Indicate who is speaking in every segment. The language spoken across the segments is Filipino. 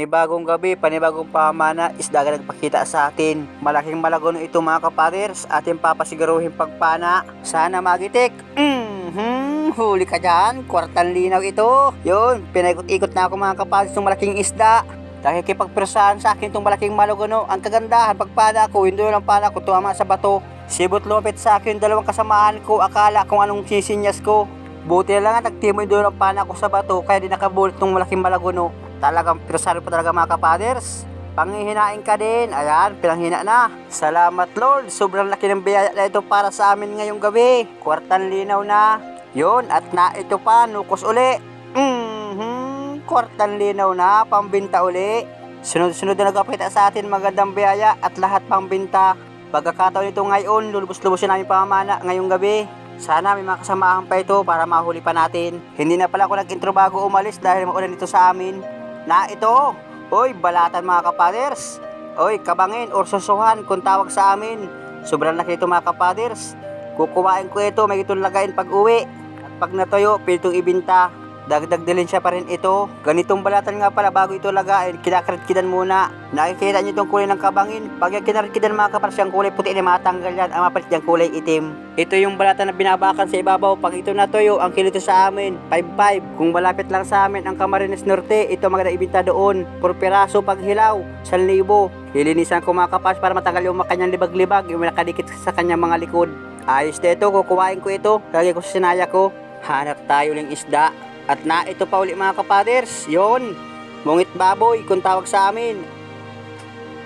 Speaker 1: Panibagong gabi, panibagong pamana, isda ka nagpakita sa atin. Malaking malagon ito mga kapaders, ating papasiguruhin pagpana. Sana magitik. Mhm, huli ka dyan, kwartan linaw ito. Yun, pinaikot-ikot na ako mga kapaders ng malaking isda. Nakikipagpersahan sa akin itong malaking malagono. Ang kagandahan, pagpada ko, hindi lang pana ko, tuwama sa bato. Sibot lumapit sa akin, dalawang kasamahan ko, akala kung anong sisinyas ko. Buti lang at nagtimoy doon ang pana ko sa bato, kaya di nakabulot ng malaking malagono. Talagang pirasalo pa talaga mga kapaders. Panghihinain ka din. Ayan, pinanghina na. Salamat Lord. Sobrang laki ng biyaya na ito para sa amin ngayong gabi. Kwartan linaw na. Yun, at na ito pa, nukos uli. Mhm, kwartan linaw na, pambinta uli. Sunod-sunod na nagpapita sa atin magandang biyaya at lahat pambinta. Pagkakataon ito ngayon, lulubos-lubosin namin pamamana ngayong gabi. Sana may mga pa ito para mahuli pa natin. Hindi na pala ako nag-intro bago umalis dahil maulan ito sa amin. Na ito, oy balatan mga kapaders. Oy kabangin or susuhan kung tawag sa amin. Sobrang laki ito mga kapaders. Kukuhain ko ito, may itong lagayin pag uwi. At pag natuyo, pilitong ibinta. Dagdag din siya pa rin ito. Ganitong balatan nga pala bago ito lagayin, kinakritkidan muna. Nakikita niyo itong kulay ng kabangin. Pag yung kinakritkidan mga kapatid, ang kulay puti na matanggal yan. Ang mapalit yung kulay itim. Ito yung balatan na binabakan sa ibabaw. Pag ito natuyo, ang kilito sa amin, 5-5. Kung malapit lang sa amin ang Camarines Norte, ito maganda ibinta doon. Por piraso pag hilaw, 1,000. Lilinisan ko mga kapas para matanggal yung kanyang libag-libag, yung nakadikit sa kanyang mga likod. Ayos na ito, kukuhain ko ito. Lagay ko sa sinaya ko. Hanap tayo ng isda. At na ito pa uli mga kapaders. Yon. Mungit baboy kung tawag sa amin.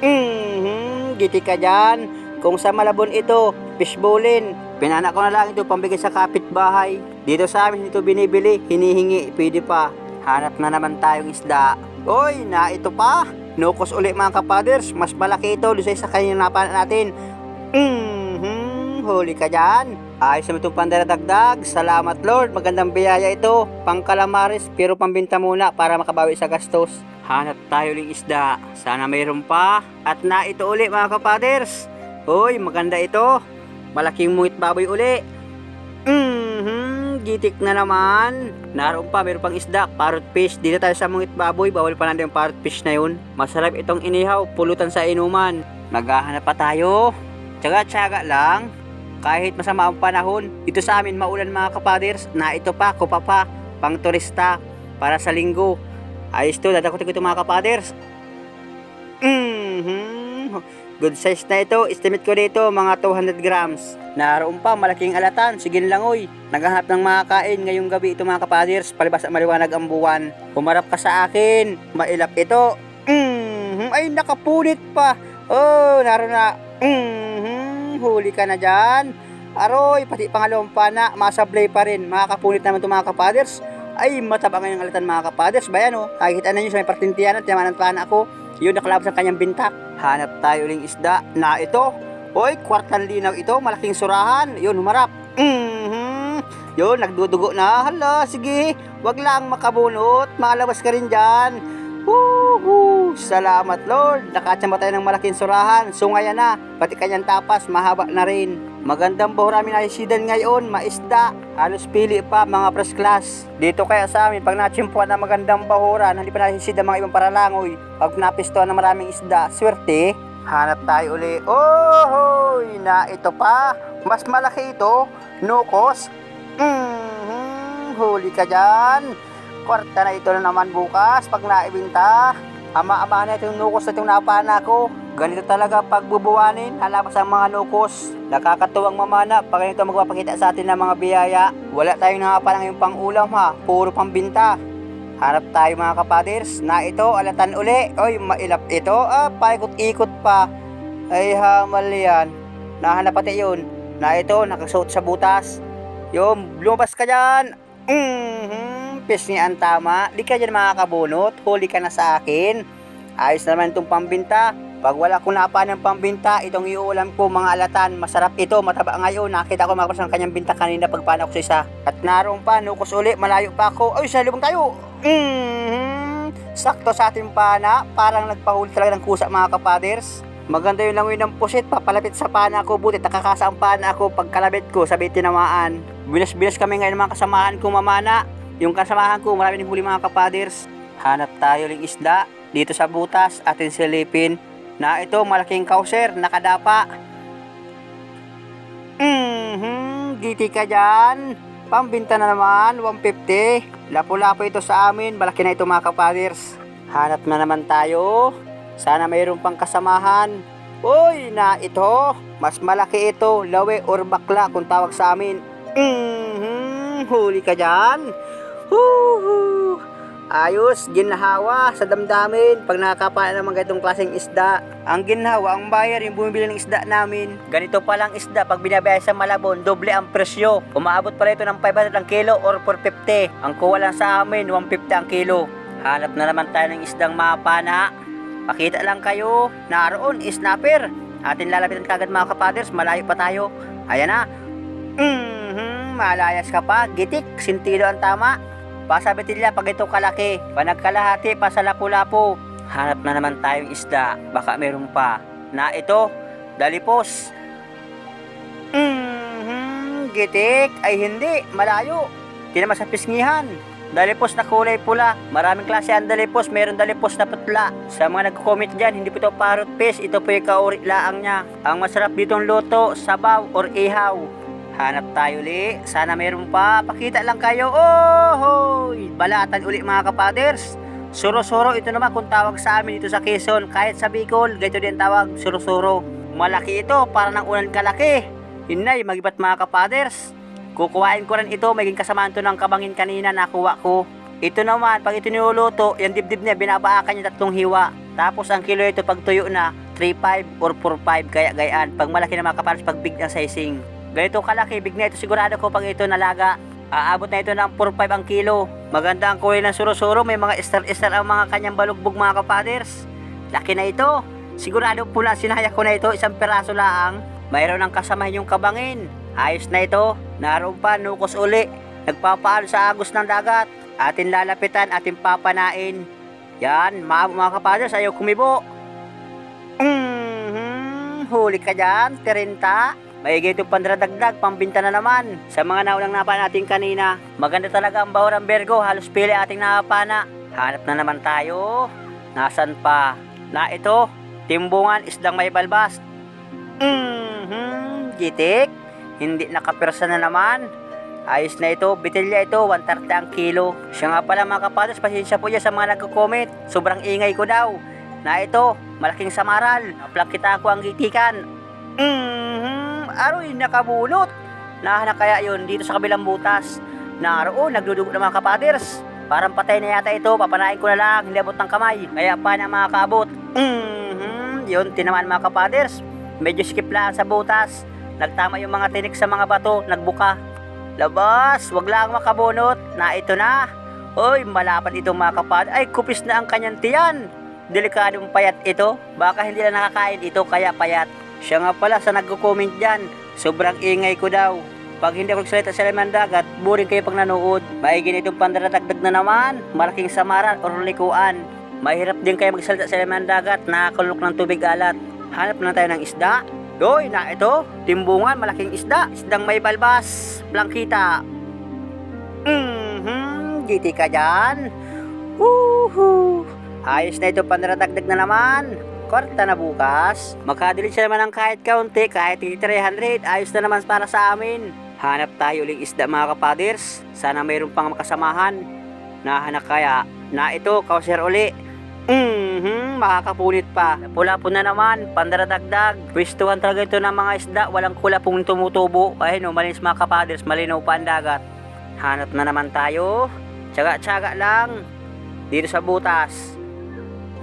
Speaker 1: Mhm, giti ka dyan. Kung sa Malabon ito, fishbowlin. Pinana ko na lang ito pambigay sa kapitbahay. Dito sa amin ito binibili, hinihingi, pwede pa. Hanap na naman tayong isda. Oy, na ito pa. Nukos uli mga kapaders, mas malaki ito doon sa napanan natin. Mhm, huli ka dyan. Ayos naman itong pandaradagdag. Salamat Lord, magandang biyaya ito. Pang kalamaris, pero pambinta muna para makabawi sa gastos. Hanap tayo ng isda. Sana mayroon pa. At na ito uli mga kapaders. Hoy, maganda ito. Malaking muhit baboy uli. Mhm, gitik na naman. Naroon pa, mayroon pang isda, parrot fish. Dito tayo sa muhit baboy, bawal pa natin yung parrot fish na yun. Masarap itong inihaw, pulutan sa inuman. Naghahanap pa tayo. Tsaga-tsaga lang. Kahit masama ang panahon, dito sa amin maulan mga kapaders, na ito pa, kupa pa, pang turista, para sa linggo. Ayos to, dadakutin ko ito mga kapaders. Mhm. Good size na ito. Estimate ko dito mga 200 grams. Naroon pa malaking alatan. Sige lang oy. Naghahanap ng mga kain ngayong gabi ito mga kapaders. Palibas at maliwanag ang buwan. Humarap ka sa akin. Mailap ito. Mhm. Ay nakapunit pa. Oh, naroon na. Mhm. Huli ka na dyan. Aroy, pati pangalawang pana, masablay pa rin. Makakapunit naman ito mga kapaders. Ay, mataba ngayong alatan mga kapaders. Bayan oh, nakikita na nyo sa may partintiyan at tiyaman ng pana ako. Yun, nakalabas ang kanyang bintak. Hanap tayo ng isda na ito. Hoy, kwartan linaw ito, malaking surahan. Yun, humarap. Mhm. Yun, nagdudugo na. Hala, sige. Wag lang makabunot. Malabas ka rin dyan. Woohoo! Salamat Lord. Nakatsamba tayo ng malaking surahan. Sungaya na. Pati kanyang tapas, mahaba na rin. Magandang buhura namin naisidan ngayon, maisda. Halos pili pa mga press class. Dito kaya sa amin, pag natsimpuan ng magandang bahura, hindi pa naisida mga ibang paralangoy. Pag napistuan ng maraming isda, swerte. Hanap tayo uli. Oh, na ito pa. Mas malaki ito. Nukos. Mhm, huli ka dyan. Kwarta na ito na naman bukas pag naibinta. Ama-ama na itong nukos na itong napana ko. Ganito talaga pagbubuwanin, halabas ang mga nukos. Nakakatuwang mamana pag ganito magpapakita sa atin ng mga biyaya. Wala tayong nakapalang yung pang-ulam ha, puro pambinta. Harap tayo mga kapaders, na ito, alatan uli. Oy, mailap ito. Ah, paikot-ikot pa. Ay, hamal yan. Nahanap pati yun. Na ito, nakasuot sa butas. Yung, lumabas ka dyan. Mhm, pisngi ang tama. Di ka dyan makakabunot. Huli ka na sa akin. Ayos naman itong pambinta. Pag wala kong napa ng pambinta, itong iulam ko mga alatan. Masarap ito, mataba ngayon. Nakita ko mga ng kanyang binta kanina pagpana ko sa. At naroon pa, nukos uli, malayo pa ako. Ay, sa tayo. Mhm, sakto sa ating pana. Parang nagpahuli talaga ng kusa mga kapaders. Maganda yung langoy ng pusit, papalapit sa pana ko, buti nakakasa ang pana ko pagkalabit ko, sabi tinamaan. Binas-binas kami ngayon ng mga kasamahan ko mamana. Yung kasamahan ko, marami ng huli mga kapaders. Hanap tayo ng isda. dito sa butas atin silipin na ito malaking kauser nakadapa. Mhm, giti ka dyan. Pambinta na naman, 150. Lapo-lapo ito sa amin, malaki na ito mga kapaders. Hanap na naman tayo. Sana mayroon pang kasamahan. Uy, na ito. Mas malaki ito, lawe or bakla kung tawag sa amin. Mhm, huli ka dyan. Huhu. Ayos, ginhawa sa damdamin pag nakakapaan naman ganitong klaseng isda. Ang ginhawa, ang buyer, yung bumibili ng isda namin. Ganito palang isda, pag binabaya sa Malabon, doble ang presyo. Umaabot pala ito ng 500 ang kilo or 450. Ang kuha lang sa amin, 150 ang kilo. Hanap na naman tayo ng isdang mapana. Pakita lang kayo, naroon, snapper. Atin lalapitan kagad mga kapaders, malayo pa tayo. Ayan na. Mhm, malayas ka pa, gitik, sintilo ang tama. Pasabitin nila pag ito kalaki, panagkalahati pa sa lapu-lapu. Hanap na naman tayong isda, baka meron pa. Na ito, dalipos. Mhm, gitik, ay hindi, malayo. Di naman sa pisngihan. Dalipos na kulay pula. Maraming klase ang dalipos. Meron dalipos na putla. Sa mga nagko-comment dyan, hindi po ito parrot fish. Ito po yung kauri laang niya. Ang masarap ditong luto, sabaw or ihaw. Hanap tayo uli. Sana meron pa. Pakita lang kayo. Oh! Balatan uli mga kapaders. Suro-suro ito naman kung tawag sa amin dito sa Quezon. Kahit sa Bicol, ganito din tawag, suro-suro. Malaki ito, para ng ulan kalaki. Inay, magibat mga kapaders. Kukuhain ko rin ito, maging kasamaan to ng kabangin kanina nakuha ko. Ito naman, pag ito niluluto, yung dibdib niya, binabaakan niya tatlong hiwa. Tapos ang kilo ito pag tuyo na, 3.5 or 4.5 kaya gayaan. Pag malaki na mga kapares, pag big ang sizing. Ganito kalaki, big na ito sigurado ko pag ito nalaga. Aabot na ito ng 4.5 ang kilo. Maganda ang kulay ng suro-suro, may mga star-star ang mga kanyang balugbog mga kapaders. Laki na ito. Sigurado po na sinaya ko na ito, isang peraso lang. Mayroon ang kasamahin yung kabangin. Ayos na ito. Naroon pa, nukos uli. Nagpapaalo sa agos ng dagat. Atin lalapitan, atin papanain. Yan, mga, mga kapaders, ayaw kumibo. Mhm, huli ka dyan, 30. May itong pandradagdag, pambinta na naman. Sa mga naulang napa natin kanina, maganda talaga ang bahurang Bergo, halos pili ating nakapana. Hanap na naman tayo. Nasaan pa? Na ito, timbungan isdang may balbas. Mhm, gitik. Hindi nakapersa na naman. Ayos na ito, bitilya ito, 130 ang kilo. Siya nga pala mga kapados, pasensya po niya sa mga nagko-comment. Sobrang ingay ko daw. Na ito, malaking samaral. Naplakita ko ang gitikan. Mhm, aroy, nakabulot. Nahanak kaya yun dito sa kabilang butas. Naroon, nagdudugo ng mga kapaders. Parang patay na yata ito, papanain ko na lang, hindi abot ng kamay. Kaya pa na mga kaabot. Mhm, yun, tinamaan mga kapaders. Medyo skip lang sa butas. Nagtama yung mga tinik sa mga bato, nagbuka. Labas, wag lang makabunot. Na ito na. Oy, malapan itong mga kapad. Ay, kupis na ang kanyang tiyan. Delikadong payat ito. Baka hindi na nakakain ito, kaya payat. Siya nga pala sa nagko-comment dyan. Sobrang ingay ko daw. Pag hindi ako nagsalita sa laman dagat, boring kayo pag nanood. Maigin itong pandaradagdag na naman. Malaking samaran o likuan. Mahirap din kayo magsalita sa laman dagat. Nakakulok ng tubig alat. Hanap na tayo ng isda. Doy, na ito, timbungan, malaking isda, isdang may balbas, blangkita. Mhm, giti ka dyan. Woohoo! Ayos na ito, panradagdag na naman. Korta na bukas. Makadili siya naman ng kahit kaunti, kahit 300, ayos na naman para sa amin. Hanap tayo uling isda mga kapaders. Sana mayroon pang makasamahan. Nahanap kaya na ito, kauser uli. Mhm, makakapunit pa. Pula po na naman, pandaradagdag. Pwistuhan talaga ito ng mga isda, walang kula pong tumutubo. Ay no, malinis mga kapaders, malinaw pa ang dagat. Hanap na naman tayo. Tsaga-tsaga lang. Dito sa butas.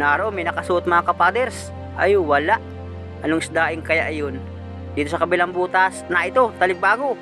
Speaker 1: Naro, may nakasuot mga kapaders. Ay, wala. Anong isdaing kaya yun? Dito sa kabilang butas. Na ito, taligbago.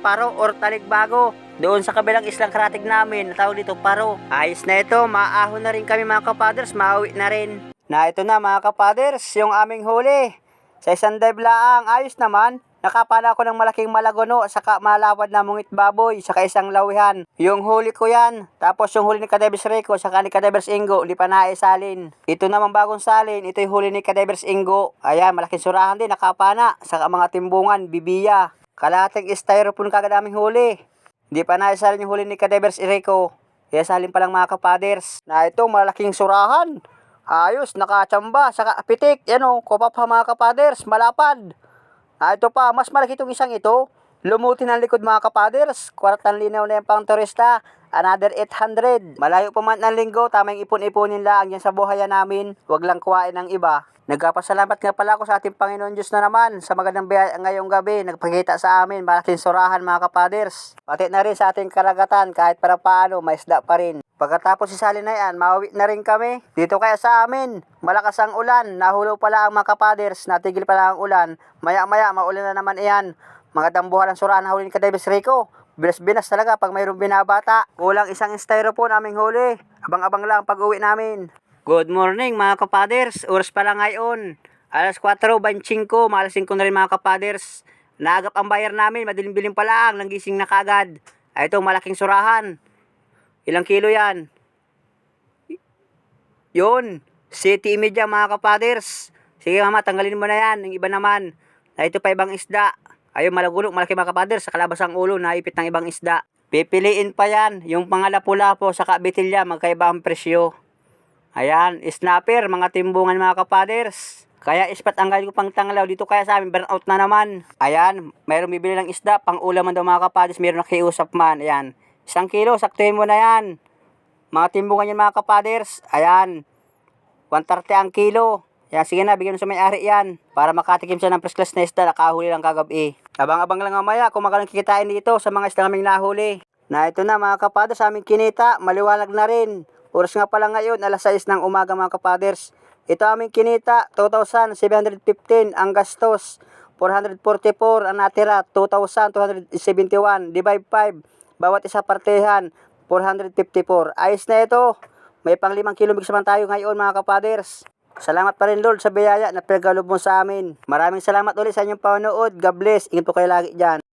Speaker 1: Paro or taligbago. Doon sa kabilang islang karatig namin, natawag dito paro. Ayos na ito, maahon na rin kami mga kapaders, mauwi na rin. Na ito na mga kapaders, yung aming huli. Sa isang dive laang, ayos naman. Nakapala ko ng malaking malagono, saka malawad na mungit baboy, saka isang lawihan. Yung huli ko yan. Tapos yung huli ni Kadebers Rico, saka ni Kadebers Ingo, di pa naisalin. Ito naman bagong salin, ito yung huli ni Kadebers Ingo. Ayan, malaking surahan din, nakapana. Saka mga timbungan, bibiya. Kalating styrofoam kagad aming huli. Di pa naisalin yung huli ni. Kaya sa halin pa lang mga kapaders, na ito malaking surahan. Ayos, nakachamba, saka pitik, yan o, kopap ha mga kapaders, malapad. Ah, ito pa, mas malaki itong isang ito. Lumutin ang likod mga kapaders. Kwartang linaw na yan pang turista. Another 800. Malayo pa man ng linggo, tamang ipon-iponin lang yan sa buhayan namin. Huwag lang kuhain ng iba. Nagpapasalamat nga pala ako sa ating Panginoon Diyos na naman sa magandang biyaya ngayong gabi. Nagpakita sa amin malaking surahan mga kapaders. Pati na rin sa ating karagatan kahit para paano may isda pa rin. Pagkatapos isali na yan, mauwi na rin kami. Dito kaya sa amin, malakas ang ulan. Nahulo pala ang mga kapaders, natigil pala ang ulan. Maya-maya, maulan na naman iyan. Mga dambuhan ng surahan na huli ni Kadebes Rico. Binas-binas talaga pag mayroong binabata. Kulang isang styrofoam aming huli. Abang-abang lang pag uwi namin. Good morning mga kapaders. Oras pa lang ngayon. Alas 4.25, malas 5 na rin mga kapaders. Naagap ang bayar namin, madilim-bilim pa lang, nanggising na kagad. Ay ito, malaking surahan. Ilang kilo yan? Yun, city media mga kapaders. Sige mama, tanggalin mo na yan, yung iba naman. Na ito pa ibang isda. Ayun, malagulok, malaki mga kapaders, sa kalabas ang ulo, naipit ng ibang isda. Pipiliin pa yan, yung pangalapo-lapo sa kabitilya, magkaiba ang presyo. Ayan, snapper, mga timbungan mga kapaders. Kaya ispat ang galing ko pang tanglaw dito kaya sa amin, burnout na naman. Ayan, mayroong bibili ng isda, pang ulaman daw mga kapaders, mayroong nakiusap man. Ayan, isang kilo, saktuhin mo na yan. Mga timbungan yan mga kapaders. Ayan, 130 ang kilo. Yan, sige na, bigyan mo sa may-ari yan. Para makatikim siya ng first class na isda, nakahuli lang kagabi. Abang-abang lang mamaya kung magalang kikitain dito sa mga isda kaming nahuli. Na ito na mga kapaders, sa aming kinita, maliwanag na rin. Oras nga pala ngayon, alas 6 ng umaga mga kapaders. Ito aming kinita, 2,715 ang gastos. 444 ang natira, 2,271. Divide 5, bawat isa partehan, 454. Ayos na ito. May pang limang kilo mix naman tayo ngayon mga kapaders. Salamat pa rin Lord sa biyaya na pinagalob mo sa amin. Maraming salamat ulit sa inyong panonood. God bless. Ingat po kayo lagi dyan.